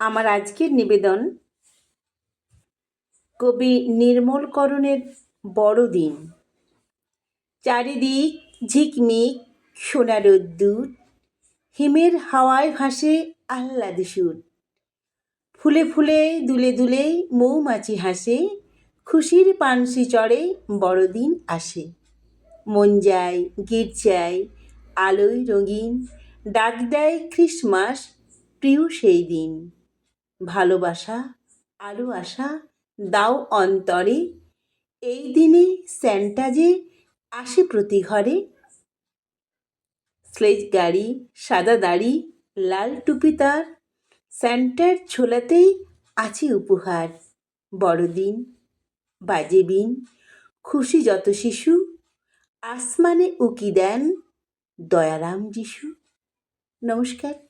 আমার আজকের নিবেদন কবি নির্মলকরণের বড়দিন। চারিদিক ঝিকমিক সোনা রোদ্দুর হিমের হাওয়ায় ভাসে আহ্লাদে সুর। ফুলে ফুলে, দুলে দুলে মৌমাছি হাসে, খুশির পানসি চড়ে বড়দিন আসে। মন যায় গির্জায় আলোয় রঙিন, ডাক দেয় খ্রিসমাস, প্রিয় সেই দিন। ভালোবাসা আলো আশা, দাও অন্তরে। এই দিনে স্যান্টা যে আসে প্রতি ঘরে। স্লেজ গাড়ি, সাদা দাড়ি, লাল টুপি তার। স্যান্টার ছোলাতেই আছে উপহার। বড়দিন, বাজে বিন খুশি যত শিশু। আসমানে উকি দেন দয়ারাম যিশু। নমস্কার।